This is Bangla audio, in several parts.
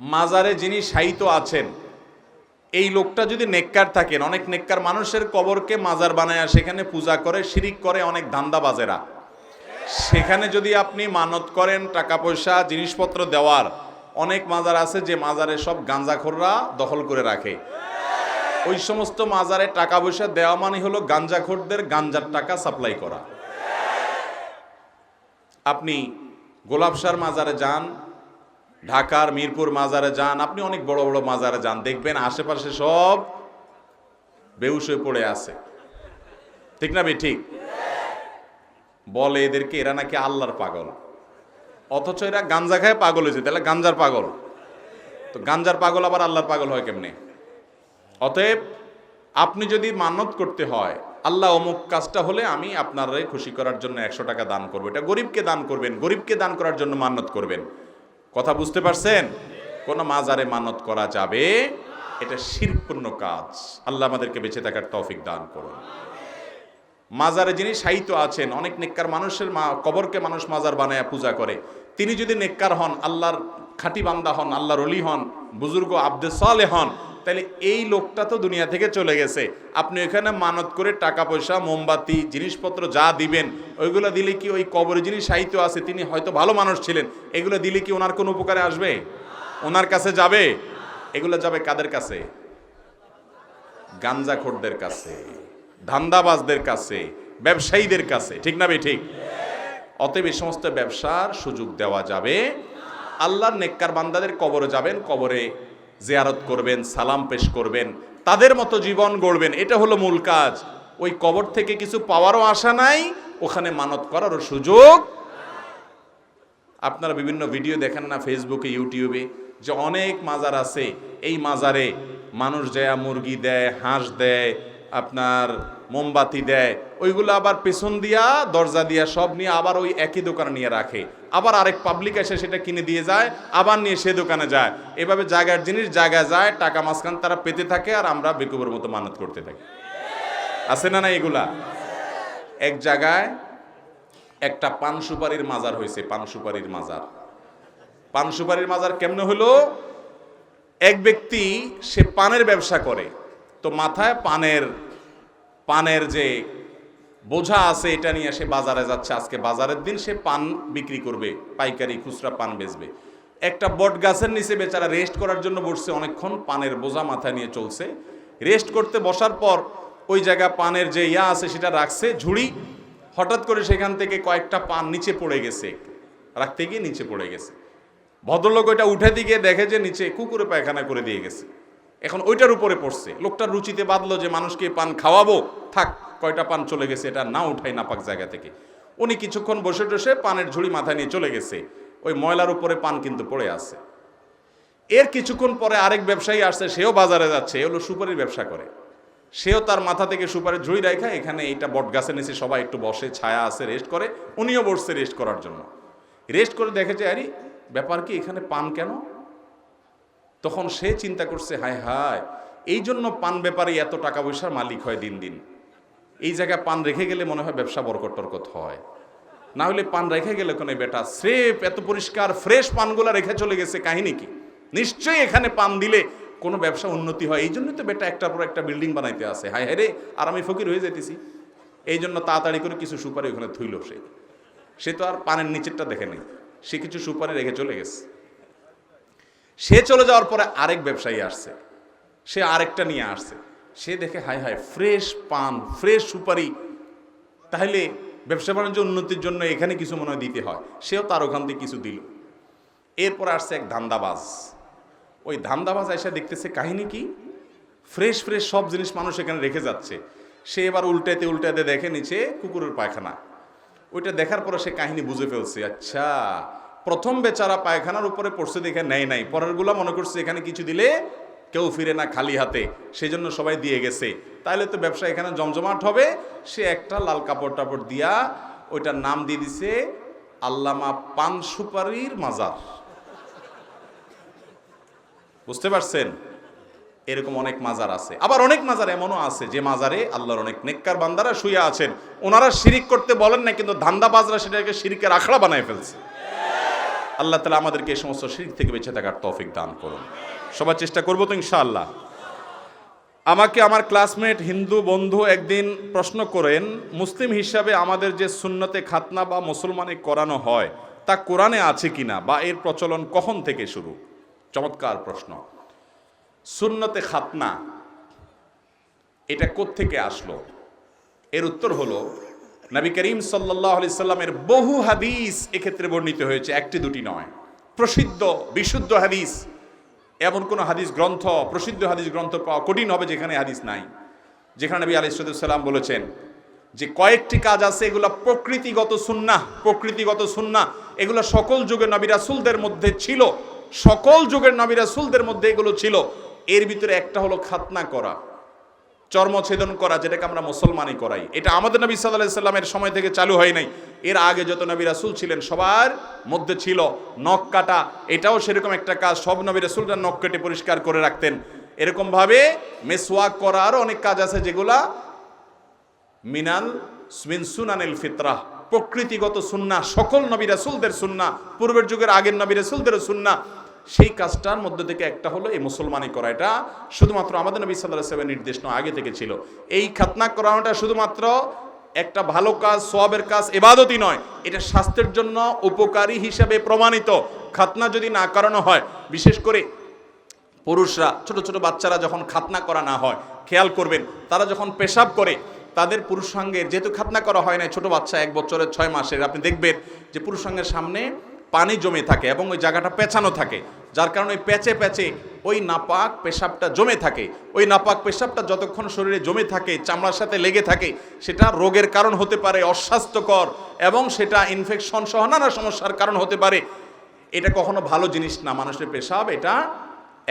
মাজারে যিনি শায়িত আছেন, এই লোকটা যদি নেককার থাকেন, অনেক নেককার মানুষের কবরকে মাজার বানায় সেখানে পূজা করে, শিরিক করে অনেক ধান্দাবাজেরা। সেখানে যদি আপনি মানত করেন টাকা পয়সা জিনিসপত্র দেওয়ার, অনেক মাজার আছে যে মাজারে সব গাঞ্জাখোররা দখল করে রাখে। ওই সমস্ত মাজারে টাকা পয়সা দেওয়া মানে হলো গাঞ্জাখোরদের গাঞ্জার টাকা সাপ্লাই করা। আপনি গোলাপসার মাজারে যান ঢাকার, মিরপুর, মাজারে যান। আপনি অনেক বড় বড় মাজারে যান। দেখবেন আশেপাশে সব বেউস হয়ে পড়ে আছে। ঠিক না বে ঠিক বলে এদেরকে, এরা নাকি আল্লাহর পাগল। অথচ এরা গাঞ্জা খায় পাগল হয়েছে। তাহলে গাঞ্জার পাগল। তো গাঞ্জার পাগল আবার আল্লাহর পাগল হয় কেমনে? অতএব আপনি যদি মানত করতে হয়, আল্লাহ অমুক কাজটা হলে আমি আপনারাই খুশি করার জন্য একশো টাকা দান করব। এটা গরিবকে দান করবেন। গরিবকে দান করার জন্য মানত করবেন। কথা বুঝতে পারছেন? কোন মাজারে মানত করা যাবে? এটা শিরপূর্ণ কাজ। আল্লাহ আমাদেরকে বেঁচে থাকার তৌফিক দান করুন। মাজারে যিনি সাহিত্য আছেন, অনেক নেককার মানুষের মা কবরকে মানুষ মাজার বানায় পূজা করে। তিনি যদি নেককার হন, আল্লাহর খাঁটি বান্দা হন, আল্লাহর অলি হন, বুজুর্গ আব্দে সালে হন তাহলে এই লোকটা তো দুনিয়া থেকে চলে গেছে। আপনি এখানে মানত করে টাকা পয়সা, মোমবাতি, জিনিসপত্র যা দিবেন, ওইগুলো দিলে কি ওই কবরে যিনি সাহিত্য আছে, তিনি হয়তো ভালো মানুষ ছিলেন। এগুলো দিলে কি ওনার কোনো উপকারে আসবে? ওনার কাছে যাবে? এগুলো যাবে কাদের কাছে? গাঞ্জাখোরদের কাছে, ধান্দাবাজদের কাছে, ব্যবসায়ীদের কাছে। ঠিক না বে ঠিক? অতএব এই সমস্ত ব্যবসার সুযোগ দেওয়া যাবে। আল্লাহর নেককার বান্দাদের কবরে যাবেন, কবরে জিয়ারত করবেন, সালাম পেশ করবেন, তাদের মতো জীবন গড়বেন, এটা হলো মূল কাজ। ওই কবর থেকে কিছু পাওয়ারও আশা নাই, ওখানে মানত করারও সুযোগ আপনারা বিভিন্ন ভিডিও দেখেন না ফেসবুকে, ইউটিউবে, যে অনেক মাজার আছে। এই মাজারে মানুষ যায়, মুরগি দেয়, হাঁস দেয়, আপনার মোমবাতি দেয়। ওইগুলো আবার পেছন দিয়া, দরজা দিয়া সব নিয়ে আবার ওই একই দোকানে নিয়ে রাখে। আবার আরেক পাবলিক এসে সেটা কিনে দিয়ে যায়, আবার নিয়ে সে দোকানে যায়। এভাবে জায়গার জিনিস জায়গায় যায়, টাকা মাঝখান তারা পেতে থাকে আর আমরা বেকুবের মতো মানত করতে থাকি। আছে না না এগুলা? এক জায়গায় একটা পান সুপারির মাজার হয়েছে, পান সুপারির মাজার। পান সুপারির মাজার কেমনে হলো? এক ব্যক্তি সে পানের ব্যবসা করে, তো মাথায় পানের পানের যে বোঝা আছে, এটা নিয়ে সে বাজারে যাচ্ছে। আজকে বাজারের দিন সে পান বিক্রি করবে, পাইকারি খুচরা পান বেচবে। একটা বট গাছের নিচে বেচারা রেস্ট করার জন্য বসছে, অনেকক্ষণ পানের বোঝা মাথা নিয়ে চলছে। রেস্ট করতে বসার পর ওই জায়গা পানের যে ইয়া আছে, সেটা রাখছে, ঝুড়ি। হঠাৎ করে সেখান থেকে কয়েকটা পান নিচে পড়ে গেছে। রাখতে গিয়ে নিচে পড়ে গেছে। ভদ্রলোক ওইটা উঠে দিকে দেখে যে নিচে কুকুরে পায়খানা করে দিয়ে গেছে। এখন ওইটার উপরে পড়ছে। লোকটার রুচিতে বাঁধলো যে মানুষকে পান খাওয়াবো। থাক, কয়টা পান চলে গেছে এটা না উঠাই নাপাক জায়গা থেকে। উনি কিছুক্ষণ বসে টসে পানের ঝুড়ি মাথায় নিয়ে চলে গেছে। ওই ময়লার উপরে পান কিন্তু পড়ে আছে। এর কিছুক্ষণ পরে আরেক ব্যবসায়ী আসছে, সেও বাজারে যাচ্ছে, এ হলো সুপারির ব্যবসা করে। সেও তার মাথা থেকে সুপারির ঝুড়ি রাখা এখানে এইটা বট গাছের নিচে সবাই একটু বসে, ছায়া আছে রেস্ট করে। উনিও বসছে রেস্ট করার জন্য। রেস্ট করে দেখেছে, আরে, ব্যাপার কি, এখানে পান কেন? তখন সে চিন্তা করছে, হায় হায়, এই জন্য পান ব্যাপারে এত টাকা পয়সার মালিক হয় দিন দিন। এই জায়গায় পান রেখে গেলে মনে হয় ব্যবসা বরকট টরকট হয়। না হলে পান রেখে গেলে কোনো বেটা? স্রেফ এত পরিষ্কার, ফ্রেশ পানগুলা রেখে চলে গেছে, কাহিনী কি? নিশ্চয়ই এখানে পান দিলে কোনো ব্যবসা উন্নতি হয়। এই জন্যই তো বেটা একটার পর একটা বিল্ডিং বানাইতে আসে। হায় হায় রে, আর আমি ফকির হয়ে যেতেছি এই জন্য তাড়াতাড়ি করে কিছু সুপারি ওখানে থুইল সে। সে তো আর পানের নিচেরটা দেখে নেই। সে কিছু সুপারি রেখে চলে গেছে। সে চলে যাওয়ার পরে আরেক ব্যবসায়ী আসছে। সে আরেকটা নিয়ে আসছে। সে দেখে, হায় হায়, ফ্রেশ পান, ফ্রেশ সুপারি। তাহলে ব্যবসা বাণিজ্য উন্নতির জন্য এখানে কিছু মনে হয় দিতে হয়। সেও তার ওখান থেকে কিছু দিল। এরপর আসছে এক ধান্দাবাজ। ওই ধান্দাবাজ এসে দেখতেছে, কাহিনী কি? ফ্রেশ ফ্রেশ সব জিনিস মানুষ এখানে রেখে যাচ্ছে। সে এবার উল্টাতে উল্টাতে দেখে নিচে কুকুরের পায়খানা। ওইটা দেখার পরে সে কাহিনী বুঝে ফেলছে আচ্ছা প্রথম বেচারা পায়খানার উপরে পড়ছে দেখে নেয় নাই। পরেরগুলা মনে করছে এখানে কিছু দিলে কেউ ফিরে না খালি হাতে। সেই জন্য সবাই দিয়ে গেছে। তাহলে তো ব্যবসা এখানে জমজমাট হবে। সে একটা লাল কাপড় টাপড় দিয়া ওইটার নাম দিয়ে দিছে, আল্লামা পান সুপারির মাজার। বুঝতে পারছেন? এরকম অনেক মাজার আছে। আবার অনেক মাজার এমনও আছে যে মাজারে আল্লাহর অনেক নেককার বান্দারা শুয়ে আছেন। ওনারা শিরিক করতে বলেন না কিন্তু ধান্দাবাজরা সেটাকে শিরিকের আখড়া বানায় ফেলছে। আল্লাহ তালা আমাদেরকে এই সমস্ত শিরিক থেকে বেঁচে থাকার তৌফিক দান করুন। সবার চেষ্টা করব তো ইনশাআল্লাহ। আমাকে আমার ক্লাসমেট হিন্দু বন্ধু একদিন প্রশ্ন করেন, মুসলিম হিসাবে আমাদের যে সুন্নতে খাতনা বা মুসলমানে করানো হয়, তা কোরআনে আছে কিনা বা এর প্রচলন কখন থেকে শুরু? চমৎকার প্রশ্ন। সুন্নতে খাতনা, এটা থেকে আসলো? এর উত্তর হলো নবী করিম সাল্লাহ আলি সাল্লামের বহু হাদিস এক্ষেত্রে বর্ণিত হয়েছে। একটি, দুটি নয়। প্রসিদ্ধ, বিশুদ্ধ হাদিস, এমন কোনো হাদিস গ্রন্থ, প্রসিদ্ধ হাদিস গ্রন্থ পাওয়া কঠিন হবে যেখানে হাদিস নাই। যেখানে নবী আলিসাল্লাম বলেছেন যে কয়েকটি কাজ আছে, এগুলো প্রকৃতিগত সুন্না প্রকৃতিগত সুন্না এগুলো সকল যুগের নবী রাসুলদের মধ্যে ছিল, সকল যুগের নবী রাসুলদের মধ্যে এগুলো ছিল। এর ভিতরে একটা হলো খাতনা করা। চর্মছেদন করা, যেটাকে আমরা মুসলমানই করাই। এটা আমাদের নবী সাল্লাহ সাল্লামের সময় থেকে চালু হয় নাই। এর আগে যত নবী রাসুল ছিলেন, সবার মধ্যে ছিল নখ কাটা। এটাও সেরকম একটা কাজ, সব নবী রাসুলরা নখ কেটে পরিষ্কার করে রাখতেন। এরকমভাবে মেসওয়াক করা আরও অনেক কাজ আছে যেগুলা মিনাল মিন সুনানিল ফিতরাহ প্রকৃতিগত সুন্না সকল নবী রাসুলদের সুন্না পূর্বের যুগের আগের নবী রাসুলদের সুন্না সেই কাজটার মধ্যে থেকে একটা হলো এই মুসলমানি করা। এটা শুধুমাত্র আমাদের নবী সাল্লাহ সাল্লামের নির্দেশ নয়, আগে থেকে ছিল। এই খাতনা করানোটা শুধুমাত্র একটা ভালো কাজ সোয়াবের কাজ, এবাদতই নয়। এটা স্বাস্থ্যের জন্য উপকারী হিসাবে প্রমাণিত। খাতনা যদি না করানো হয়, বিশেষ করে পুরুষরা, ছোট ছোট বাচ্চারা যখন খাতনা করা না হয়, খেয়াল করবেন, তারা যখন পেশাব করে, তাদের পুরুষাঙ্গের যেহেতু খাতনা করা হয় না ছোট বাচ্চা এক বছরের ছয় মাসের, আপনি দেখবেন যে পুরুষাঙ্গের সামনে পানি জমে থাকে এবং ওই জায়গাটা পেঁচানো থাকে, যার কারণে ওই প্যাচে প্যাচে ওই নাপাক পেশাবটা জমে থাকে। ওই নাপাক পেশাবটা যতক্ষণ শরীরে জমে থাকে, চামড়ার সাথে লেগে থাকে, সেটা রোগের কারণ হতে পারে, অস্বাস্থ্যকর এবং সেটা ইনফেকশন সহ নানা সমস্যার কারণ হতে পারে। এটা কখনো ভালো জিনিস না, মানুষের পেশাব এটা।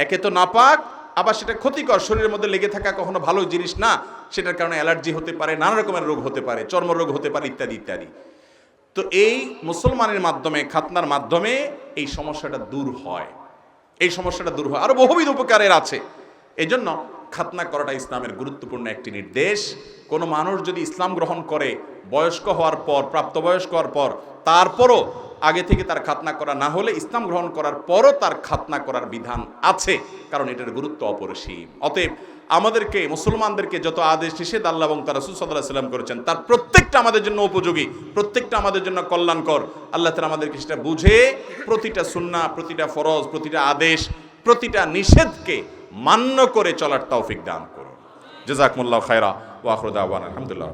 একে তো নাপাক, আবার সেটা ক্ষতিকর, শরীরের মধ্যে লেগে থাকা কখনো ভালো জিনিস না, সেটার কারণে অ্যালার্জি হতে পারে, নানা রকমের রোগ হতে পারে, চর্মরোগ হতে পারে, ইত্যাদি ইত্যাদি। তো এই মুসলমানের মাধ্যমে, খাতনার মাধ্যমে এই সমস্যাটা দূর হয়। এই সমস্যাটা দূর হয়। আরও বহুবিধ উপকারের আছে। এই জন্য খাতনা করাটা ইসলামের গুরুত্বপূর্ণ একটি নির্দেশ। কোনো মানুষ যদি ইসলাম গ্রহণ করে বয়স্ক হওয়ার পর, প্রাপ্তবয়স্ক হওয়ার পর, তারপরও আগে থেকে তার খাতনা করা না হলে ইসলাম গ্রহণ করার পরও তার খাতনা করার বিধান আছে, কারণ এটার গুরুত্ব অপরিসীম। অতএব আমাদেরকে, মুসলমানদেরকে যত আদেশ, নিষেধ আল্লাহ এবং তার রসুল সাল্লাম করেছেন, তার প্রত্যেকটা আমাদের জন্য উপযোগী, প্রত্যেকটা আমাদের জন্য কল্যাণকর। আল্লাহ তালা আমাদেরকে সেটা বুঝে প্রতিটা সুন্না প্রতিটা ফরজ, প্রতিটা আদেশ, প্রতিটা নিষেধকে মান্য করে চলার তৌফিক দান করুন। জেজাকমুল্লাহ খায়রা ওয়াখরুদ্দাওয়ান আলহামদুলিল্লাহ